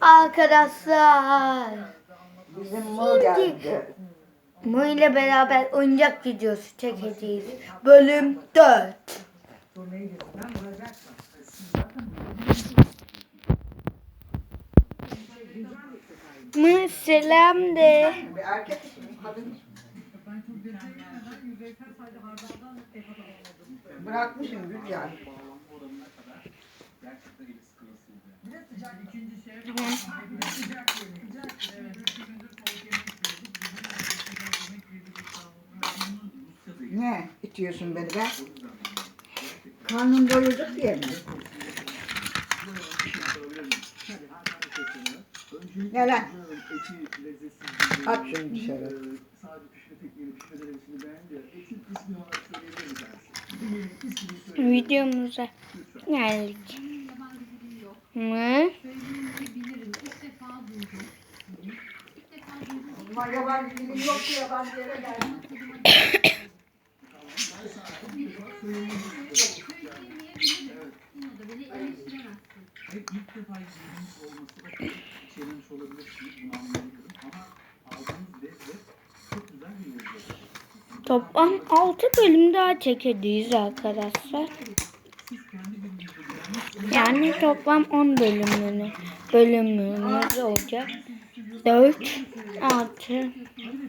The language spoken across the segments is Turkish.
Arkadaşlar. Bizim mı geldi? Mu ile beraber oyuncak videosu çekeceğiz. Bölüm 4. Mı selam de. Erkek? Kadın? Bırakmışım gül yani. Ne itiyorsun beni be? Karnım doyurduk diye mi? Gel lan. At şunu dışarı. Videomuza geldik. Mı? Toplam 6 bölüm daha çekeceğiz arkadaşlar. Yani toplam 10 bölümünü bölümümüz olacak. 4 artı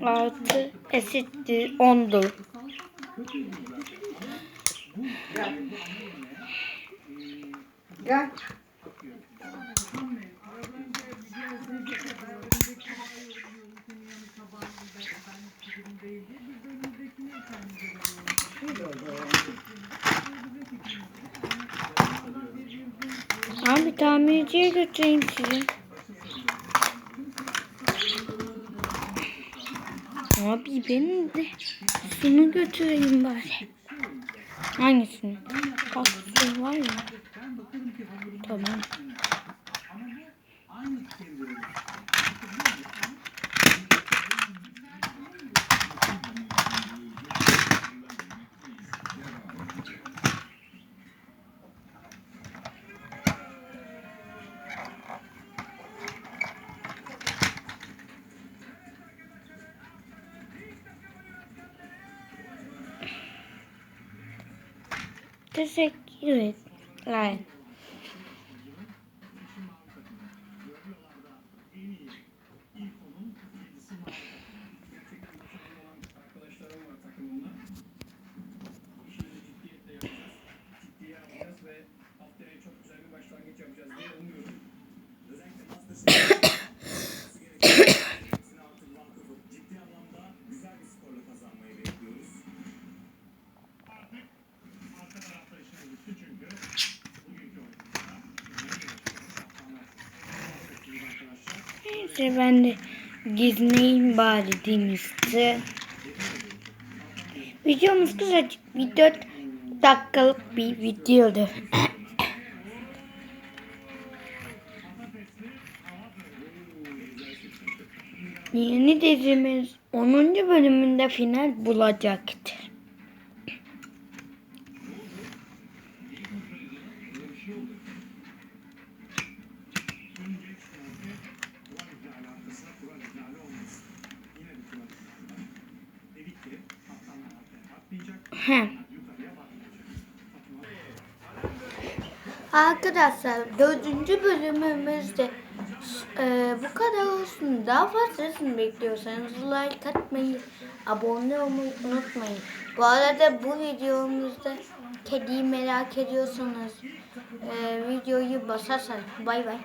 artı eşittir 10'dur. Gel. Abi tamirciye götüreyim sizi. Abi benim de şunu götüreyim bari. Hangisini? Kaktüsü var ya. Tamam. Teşekkür cute line. Neyse ben de gizleyeyim bari demişti. Videomuz kısacık bir 4 dakikalık bir videodu. Yeni dizimiz 10. bölümünde final bulacaktır. He. Arkadaşlar dördüncü bölümümüzde e, bu kadar olsun. Daha fazlasını bekliyorsanız like atmayı, abone olmayı unutmayın. Bu arada bu videomuzda kediyi merak ediyorsanız e, videoyu basarsanız bay bay.